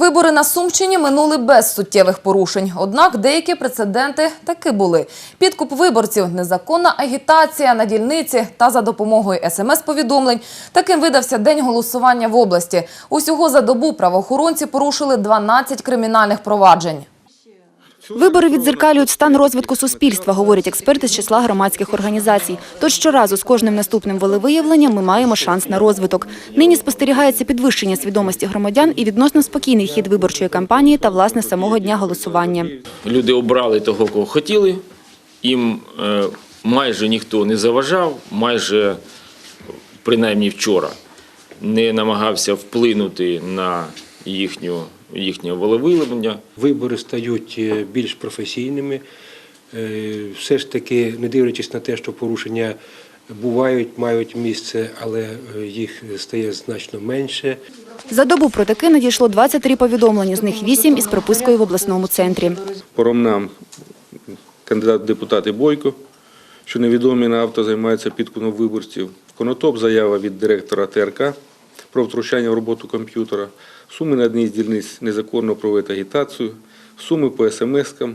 Вибори на Сумщині минули без суттєвих порушень. Однак деякі прецеденти таки були. Підкуп виборців, незаконна агітація на дільниці та за допомогою смс-повідомлень. Таким видався день голосування в області. Усього за добу правоохоронці порушили 12 кримінальних проваджень. Вибори відзеркалюють стан розвитку суспільства, говорять експерти з числа громадських організацій. Тож щоразу з кожним наступним волевиявленням ми маємо шанс на розвиток. Нині спостерігається підвищення свідомості громадян і відносно спокійний хід виборчої кампанії та власне самого дня голосування. Люди обрали того, кого хотіли. Їм е, майже ніхто не заважав, майже принаймні вчора не намагався вплинути на їхню, їхнє волевиявлення. Вибори стають е, більш професійними. Е, Все ж таки, не дивлячись на те, що порушення бувають, мають місце, але е, їх стає значно менше. За добу про таки надійшло 23 повідомлення, з них 8 із пропискою в обласному центрі. Поромнам кандидат в депутати Бойко, що невідомі на авто займаються підкупом виборців. Конотоп заява від директора ТРК про втручання в роботу комп'ютера. Суми на одній з дільниць незаконно проводити агітацію. Суми по смс-кам.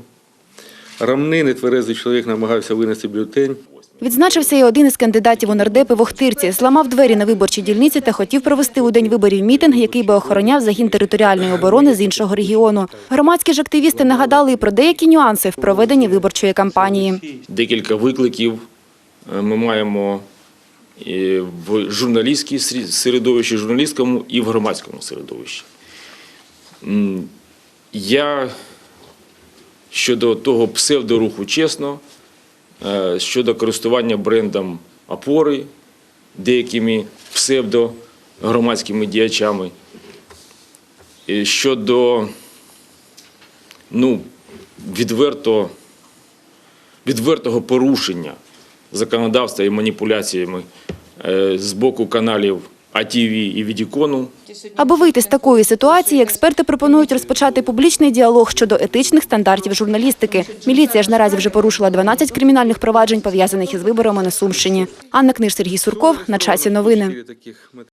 Рамни нетверезий чоловік намагався винести бюлетень. Відзначився і один із кандидатів у нардепи в Охтирці. Зламав двері на виборчій дільниці та хотів провести у день виборів мітинг, який би охороняв загін територіальної оборони з іншого регіону. Громадські ж активісти нагадали і про деякі нюанси в проведенні виборчої кампанії. Декілька викликів е, ми маємо в журналістській середовищі, журналістському і в громадському середовищі. Я щодо того псевдоруху чесно, е, щодо користування брендом опори деякими псевдогромадськими діячами, щодо ну, відверто відвертого порушення законодавства і маніпуляціями з боку каналів АТВ і Відікону. Аби вийти з такої ситуації, експерти пропонують розпочати публічний діалог щодо етичних стандартів журналістики. Міліція ж наразі вже порушила 12 кримінальних проваджень, пов'язаних із виборами на Сумщині. Анна Книж, Сергій Сурков. На часі новини.